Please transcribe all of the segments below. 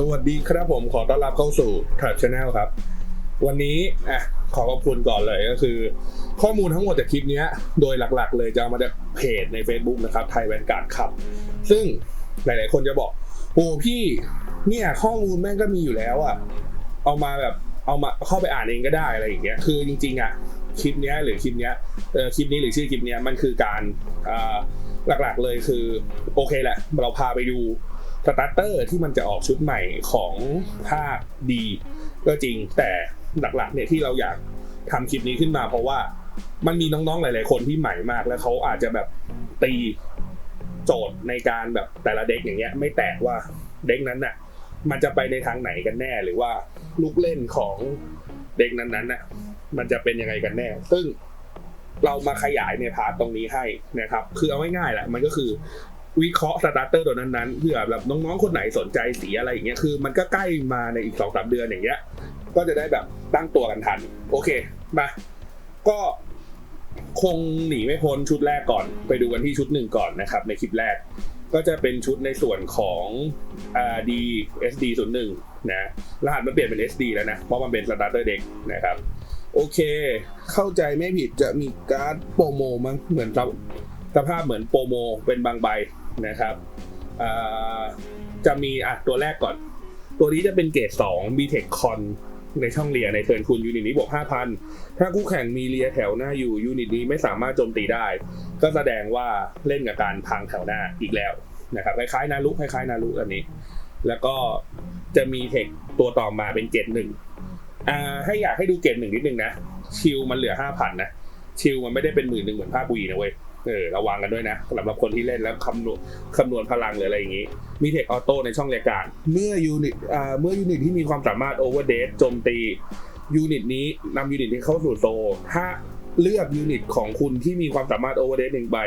สวัสดีครับผมขอต้อนรับเข้าสู่ t r a d Channel ครับ วันนี้อะขอขอบคุณก่อนเลยก็คือ ข้อมูลทั้งหมดจากคลิปนี้โดยหลักๆ เลยจะเอามาจากเพจใน Facebook นะครับไทยแวนการ์ดขับ ซึ่งหลายๆคนจะบอก โอ้พี่เนี่ยข้อมูลแม่งก็มีอยู่แล้วอะเอามาแบบเอามาเข้าไปอ่านเองก็ได้อะไรอย่างเงี้ยคือจริงๆอะคลิปนี้หรือคลิปนี้เออคลิปนี้หรือชื่อคลิปนี้มันคือการอ่าหลักๆเลยคือโอเคแหละ เราพาไปดู สตาร์เตอร์ที่มันจะออกชุดใหม่ของภาคดี ก็จริงแต่หลักๆเนี่ยที่เราอยากทำคลิปนี้ขึ้นมา เพราะว่ามันมีน้องๆหลาย ๆ คนที่ใหม่มากแล้วเขาอาจจะแบบตีโจทย์ในการแบบแต่ละเด็กอย่างเงี้ย ไม่แตกว่าเด็กนั้นน่ะ มันจะไปในทางไหนกันแน่หรือว่าลูกเล่นของเด็กนั้นๆน่ะมันจะเป็นยังไงกันแน่ ซึ่งเรามาขยายในพาร์ทตรงนี้ให้นะครับ คือเอาง่ายๆแหละ มันก็คือ วิเคราะห์สตาร์เตอร์ตัวนั้นๆเพื่อแบบน้องๆคนไหนสนใจสีอะไรอย่างเงี้ยคือ มันก็ใกล้มาในอีกสองสามเดือนอย่างเงี้ย ก็จะได้แบบตั้งตัวกันทัน โอเคมาก็คงหนีไม่พ้นชุดแรกก่อน ไปดูกันที่ชุดหนึ่งก่อนนะครับ ในคลิปแรกก็จะเป็นชุดในส่วนของ RD SD 0 1นะรหัสมันเปลี่ยนเป็น SD แล้วนะ เพราะมันเป็น starter deck นะครับ โอเค เข้าใจไม่ผิดจะมีการ์ดโปรโมมั้งเหมือนสภาพเหมือนโปรโมเป็นบางใบ นะครับจะมีอะตัวแรกก่อน ตัวนี้จะเป็นเกรด2 b t e c h Con ในช่องเรียในเทิร์นคุณยูนิตนี้บวก5,000 ถ้าคู่แข่งมีเรียแถวหน้าอยู่ยูนิตนี้ไม่สามารถโจมตีได้ ก็แสดงว่าเล่นกับการพังแถวหน้าอีกแล้วนะครับคล้ายๆนารุคล้ายๆนารุอันนี้ แล้วก็จะมีเทคตัวต่อมาเป็นเกรดหนึ่งอ่าให้อยากให้ดูเกรดหนึ่งนิดนึงนะชิลมันเหลือห้าพันนะชิลมันไม่ได้เป็นหมื่นหนึ่งเหมือนภาควีนะเว้ย เออระวังกันด้วยนะสำหรับคนที่เล่นแล้วคำนวณคำนวณพลังหรืออะไรอย่างนี้ มีเทคออโต้ในช่องรายการ เมื่อยูนิตอ่าเมื่อยูนิตที่มีความสามารถโอเวอร์เดโจมตียูนิตนี้นำยูนิตนี้เข้าสู่โซลถ้าเลือกยูนิตของคุณที่มีความสามารถโอเวอร์เดหนึ่งใบ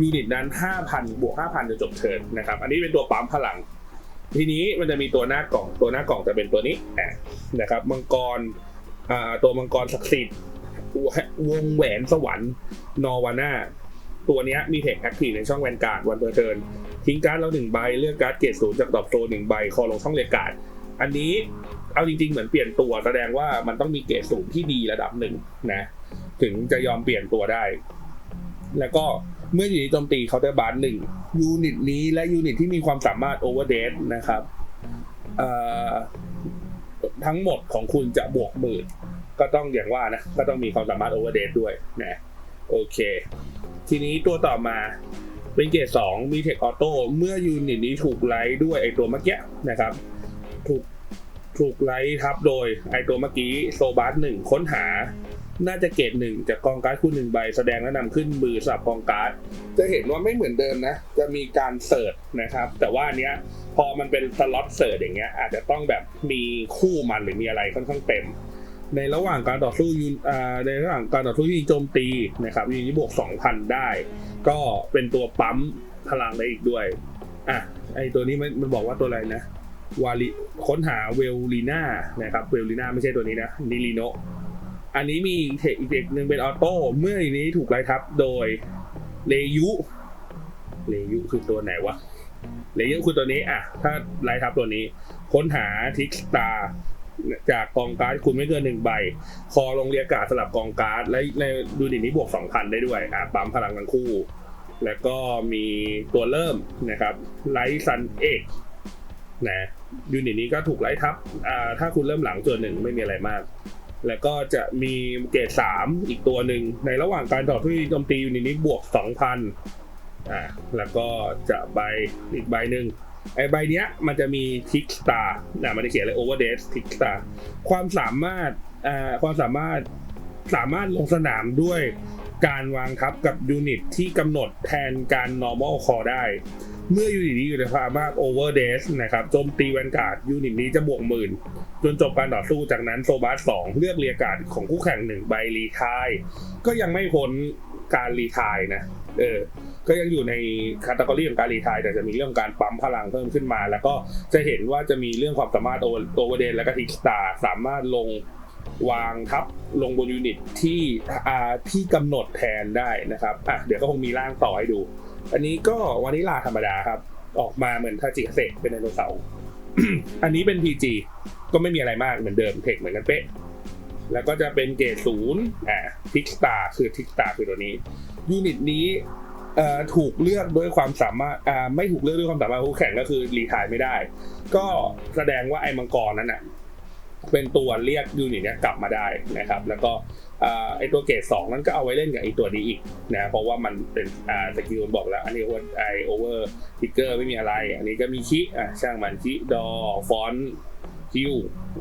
ยูนิตนั้น 5,000 บวก 5,000 จะจบเทิร์นนะครับ อันนี้เป็นตัวปั๊มพลัง ทีนี้มันจะมีตัวหน้ากล่อง ตัวหน้ากล่องจะเป็นตัวนี้อะนะครับ มังกรตัวมังกรศักดิ์สิทธิ์วงแหวนสวรรค์นอวาน่า ตัวนี้มีเทคแอคทีฟในช่องแวนการ์ดวันเปอร์เทิร์นทิ้งการ์ดเราหนึ่งใบเลือกการ์ดเกรดศูนย์จากดอกโซหนึ่งใบคอลงช่องเรียกการ์ดอันนี้เอาจริงๆเหมือนเปลี่ยนตัวแสดงว่ามันต้องมีเกรดสูงที่ดีระดับหนึ่งนะ ถึงจะยอมเปลี่ยนตัวได้ แล้วก็เมื่ออยู่ในโจมตีเคาน์เตอร์บาร์หนึ่งยูนิตนี้และยูนิตที่มีความสามารถโอเวอร์เดนะครับทั้งหมดของคุณจะบวกหมื่นก็ต้องอย่างว่านะ ก็ต้องมีความสามารถโอเวอร์เดด้วยนะ โอเค ทีนี้ตัวต่อมาเป็นเกรดสองมีเทคออโต้เมื่อยูนิตนี้ถูกไลท์ด้วยไอตัวเมื่อกี้นะครับ ถูกถูกไลท์ทับโดยไอตัวเมื่อกี้โซบัสหนึ่งค้นหา น่าจะเกรดหนึ่งจากกองการ์ดคุณหนึ่งใบแสดงและนำขึ้นมือสำหรับกองการ์ดจะเห็นว่าไม่เหมือนเดิมนะ จะมีการเสิร์ชนะครับ แต่ว่าอันเนี้ยพอมันเป็นสล็อตเสิร์ชอย่างเงี้ยอาจจะต้องแบบมีคู่มันหรือมีอะไรค่อนข้างเต็ม ในระหว่างการต่อสู้ยูนในระหว่างการต่อสู้ที่โจมตีนะครับยูนิตบวก2,000ได้ ก็เป็นตัวปั๊มพลังได้อีกด้วยอะไอตัวนี้มันมันบอกว่าตัวอะไรนะวาลิค้นหาเวลลีน่านะครับเวลลีน่าไม่ใช่ตัวนี้นะนิลิโนอันนี้มีเทคอีกเทคหนึ่งเป็นออโต้เมื่ออันนี้ถูกไล่ทับโดยเลยุเลยุคือตัวไหนวะเลยุคือตัวนี้อะถ้าไล่ทับตัวนี้ ค้นหาทิกสตา จากกองการ์ดคุณไม่เกินหนึ่งใบ คอลงเรียกาสลับกองการ์ดและในดูดินี้บวก2,000ได้ด้วยอะปั๊มพลังทั้งคู่ แล้วก็มีตัวเริ่มนะครับไลท์ซันเอกนะยูนิตนี้ก็ถูกไล่ทับอ่าถ้าคุณเริ่มหลังตัวหนึ่งไม่มีอะไรมาก แล้วก็จะมีเกรดสามอีกตัวหนึ่ง ในระหว่างการต่อสู้โจมตียูนิตนี้บวก2,000อ่าแล้วก็จะใบอีกใบหนึ่ง ไอใบเนี้ยมันจะมีทิกสตาร์นะมันจะเขียนเลยโอเวอร์เดสทิกสตาร์ความสามารถอ่าความสามารถสามารถลงสนามด้วยการวางทับกับยูนิตที่กำหนดแทนการ normal call ได้ เมื่อยูนิตนี้อยู่ในภาวะ over d a s นะครับโจมตีแวนการ์ดยูนิตนี้จะบวกหมื่น จนจบการต่อสู้จากนั้นโซบัสสองเลือกเรียกการ์ดของคู่แข่งหนึ่งใบรีทาย ก็ยังไม่พ้นการรีทายนะ เออ ก็ยังอยู่ในคาตากรีของการรีทายแต่จะมีเรื่องการปั๊มพลังเพิ่มขึ้นมา แล้วก็จะเห็นว่าจะมีเรื่องความสามารถโอเวอร์เดนและก็ทิกตาสามารถลงวางทับลงบนยูนิตที่อาที่กำหนดแทนได้นะครับอะเดี๋ยวก็คงมีร่างต่อให้ดู อันนี้ก็วานิลาธรรมดาครับ ออกมาเหมือนทาจิเซกเป็นไดโนเสาร์อันนี้เป็น PG ก็ไม่มีอะไรมากเหมือนเดิมเทคเหมือนกันเป๊ะ แล้วก็จะเป็นเกรดศูนย์อ่าทิกตาคือทิกตาคือตัวนี้ ยูนิตนี้ ถูกเลือกด้วยความสามารถไม่ถูกเลือกด้วยความสามารถคู่แข่งก็คือรีทายไม่ได้ ก็แสดงว่าไอ้มังกรนั้นน่ะเป็นตัวเรียกยูนิตเนี้ยกลับมาได้นะครับ แล้วก็ไอ้ตัวเกรดสองนั้นก็เอาไว้เล่นกับไอ้ตัวนี้อีกนะเพราะว่ามันเป็นสกิลบอกแล้ว อันนี้ว่าไอโอเวอร์ทิกเกอร์ไม่มีอะไร อันนี้ก็มีคิอะช่างมันคิดอฟอนคิว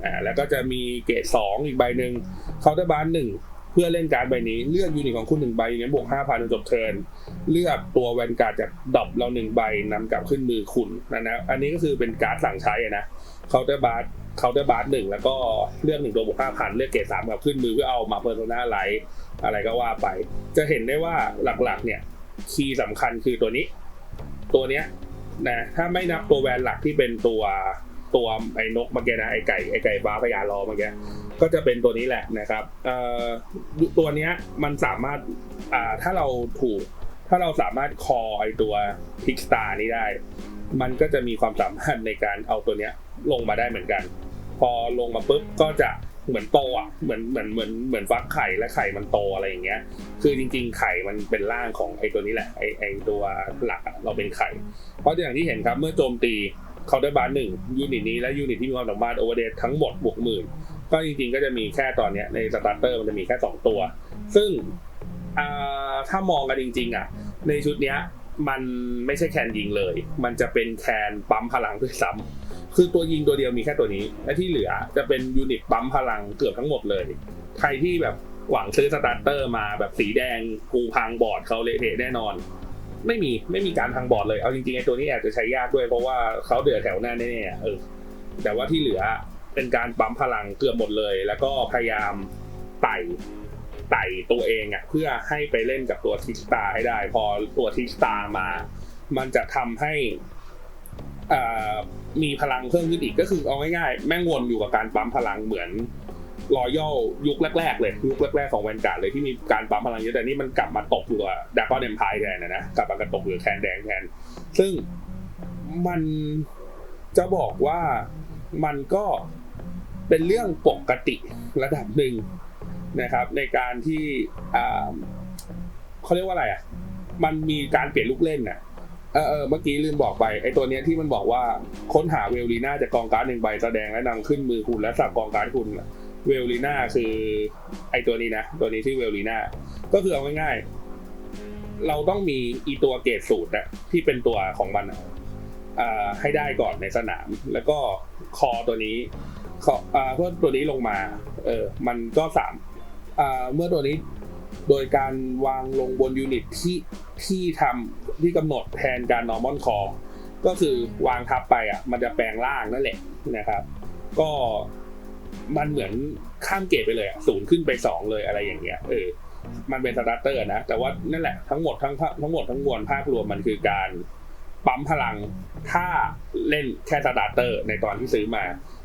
อ่าแล้วก็จะมีเกรดสองอีกใบหนึ่งเคาน์เตอร์บาร์หนึ่ง พื่อเล่นการ์ดใบนี้เลือกยูนิตของคุณหนึ่งใบอย่างนี้นบวกห้าพันจบเทิร์นเลือกตัวแวนการ์ดจากดอปเราหนึ่งใบนำกลับขึ้นมือคุณนะนะอันนี้ก็คือเป็นการ์ดสั่งใช้นะเคาน์เตอร์บาร์เคาน์เตอร์บาร์หนึ่งแล้วก็เลือกหนึ่งตัวบวกห้าพันเลือกเกรดสามกลับขึ้นมือเพื่อเอามาเพอร์โซนาไลท์อะไรก็ว่าไป จะเห็นได้ว่าหลักๆเนี่ยคีย์สำคัญคือตัวนี้ ตัวเนี้ยนะถ้าไม่นับตัวแวนหลักที่เป็นตัว ตัวไอ้นกเมื่อกี้นะไอ้ไก่ไอ้ไก่ฟ้าพญารอเมื่อกี้ก็จะเป็นตัวนี้แหละนะครับตัวเนี้ยมันสามารถถ้าเราถูก ถ้าเราสามารถคอไอตัวพิกสตาร์นี้ได้ มันก็จะมีความสามารถในการเอาตัวเนี้ยลงมาได้เหมือนกัน พอลงมาปุ๊บก็จะเหมือนโตอะเหมือนเหมือนเหมือนเหมือนฟักไข่และไข่มันโตอะไรอย่างเงี้ย คือจริง ๆ ไข่มันเป็นร่างของไอตัวนี้แหละไอไอตัวหลักอะเราเป็นไข่ เพราะอย่างที่เห็นครับเมื่อโจมตี เคาน์เตอร์บาร์หนึ่งยูนิตนี้และยูนิตที่มีความสามารถโอเวอร์เดทั้งหมดบวกหมื่นก็จริงๆก็จะมีแค่ตอนนี้ในสตาร์เตอร์มันจะมีแค่ 2 ตัว ซึ่งถ้ามองกันจริง ๆ อะ ในชุดเนี้ยมันไม่ใช่แคนยิงเลย มันจะเป็นแคนปั๊มพลังด้วยซ้ำคือตัวยิงตัวเดียวมีแค่ตัวนี้ และที่เหลือจะเป็นยูนิตปั๊มพลังเกือบทั้งหมดเลย ใครที่แบบหวังซื้อสตาร์เตอร์มาแบบสีแดงกูพังบอร์ดเขาเละเทะแน่นอน ไม่มีไม่มีการพังบอร์ดเลยเอาจริงๆไอ้ตัวนี้อาจจะใช้ยากด้วยเพราะว่าเขาเดือดแถวหน้าแน่ๆเออแต่ว่าที่เหลือเป็นการปั๊มพลังเกือบหมดเลย แล้วก็พยายามไต่ไต่ตัวเองอะ่ะเพื่อให้ไปเล่นกับตัวทิกสตาให้ได้ พอตัวทิกสตามา มันจะทำให้อ่ามีพลังเพิ่มขึ้นอีกก็คือเอาง่ายๆแม่งวนอยู่กับการปั๊มพลังเหมือน รอยัลยุคแรกๆเลยยุคแรกๆของแวนการ์ดเลยที่มีการปั๊มพลังเยอะแต่นี่มันกลับมาตกอยู่กับดากอนเอมพายแทนนะนะกลับมากระตกอยู่แคนแดงแทนซึ่งมันจะบอกว่ามันก็เป็นเรื่องปกติระดับหนึ่งนะครับ ในการที่อ่าเขาเรียกว่าอะไรอะมันมีการเปลี่ยนลูกเล่นน่ะเออเมื่อกี้ลืมบอกไปไอตัวเนี้ยที่มันบอกว่าค้นหาเวลลีน่าจากกองการ์ดหนึ่งใบแสดงและนำขึ้นมือคุณและสับกองการ์ดคุณ เวลลีน่าคือไอตัวนี้นะ ตัวนี้ที่เวลลีน่าก็คือเอาง่ายๆ เราต้องมีอีตัวเกรดสูตรอะที่เป็นตัวของมันให้ได้ก่อนในสนาม แล้วก็คอตัวนี้คออ่าเพื่อตัวนี้ลงมา เออมันก็สามอ่าเมื่อตัวนี้โดยการวางลงบนยูนิตที่ที่ทำที่กำหนดแทนการ normal core ก็คือวางทับไปอะ มันจะแปลงร่างนั่นแหละนะครับ ก็ มันเหมือนข้ามเกรดไปเลยอะศูนย์ขึ้นไปสองเลยอะไรอย่างเงี้ยเออมันเป็นสตาร์เตอร์นะ แต่ว่านั่นแหละทั้งหมดทั้งทั้งหมดทั้งมวลภาพรวมมันคือการปั๊มพลังถ้าเล่นแค่สตาร์เตอร์ในตอนที่ซื้อมา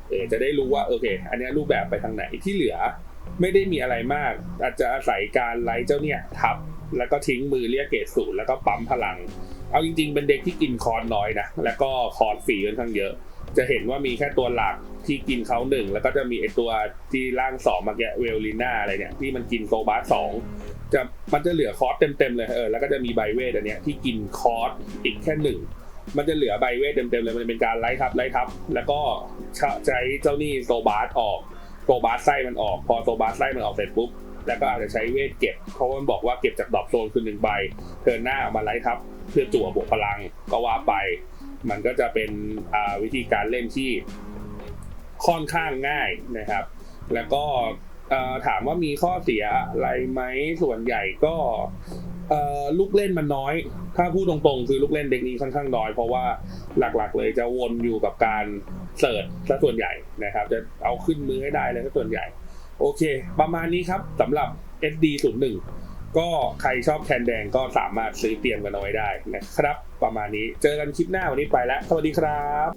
เออจะได้รู้ว่าโอเค อันนี้รูปแบบไปทางไหนที่เหลือไม่ได้มีอะไรมาก อาจจะอาศัยการไล่เจ้าเนี่ยทับ แล้วก็ทิ้งมือเรียกเกรดศูนย์แล้วก็ปั๊มพลัง เอาจริง ๆ เป็นเด็กที่กินคอร์สน้อยนะแล้วก็คอร์สฟรีค่อนข้างเยอะ จะเห็นว่ามีแค่ตัวหลักที่กินเขาหนึ่งแล้วก็จะมีไอตัวที่ร่างสองมาแกเวลลิน่าอะไรเนี่ยที่มันกินโซบาสสองจะมันจะเหลือคอร์สเต็มๆเลยเออแล้วก็จะมีไบเวทอันเนี้ยที่กินคอร์สอีกแค่หนึ่งมันจะเหลือไบเวทเต็มๆเลยมันเป็นการไล่ทับไล่ทับ แล้วก็ใช้เจ้านี่โซบาสออกโซบาสไส้มันออก พอโซบาสไส้มันออกเสร็จปุ๊บแล้วก็อาจจะใช้เวทเก็บเพราะมันบอกว่าเก็บจากดอปโซนคือหนึ่งใบเทินหน้าเอามาไล่ทับ เพื่อจั่วบวกพลังก็ว่าไป มันก็จะเป็นวิธีการเล่นที่ค่อนข้างง่ายนะครับ แล้วก็ถามว่ามีข้อเสียอะไรไหมส่วนใหญ่ก็ลูกเล่นมันน้อย ถ้าพูดตรงๆ คือลูกเล่นเด็กนี้ค่อนข้างน้อย เพราะว่าหลักๆ เลยจะวนอยู่กับการเสิร์ชซะส่วนใหญ่นะครับ จะเอาขึ้นมือให้ได้เลยซะส่วนใหญ่ โอเค ประมาณนี้ครับสำหรับ SD 0 1 ก็ใครชอบแคนแดงก็สามารถซื้อเตรียมกันเอาไว้ได้นะครับ ประมาณนี้เจอกันคลิปหน้าวันนี้ไปแล้ว สวัสดีครับ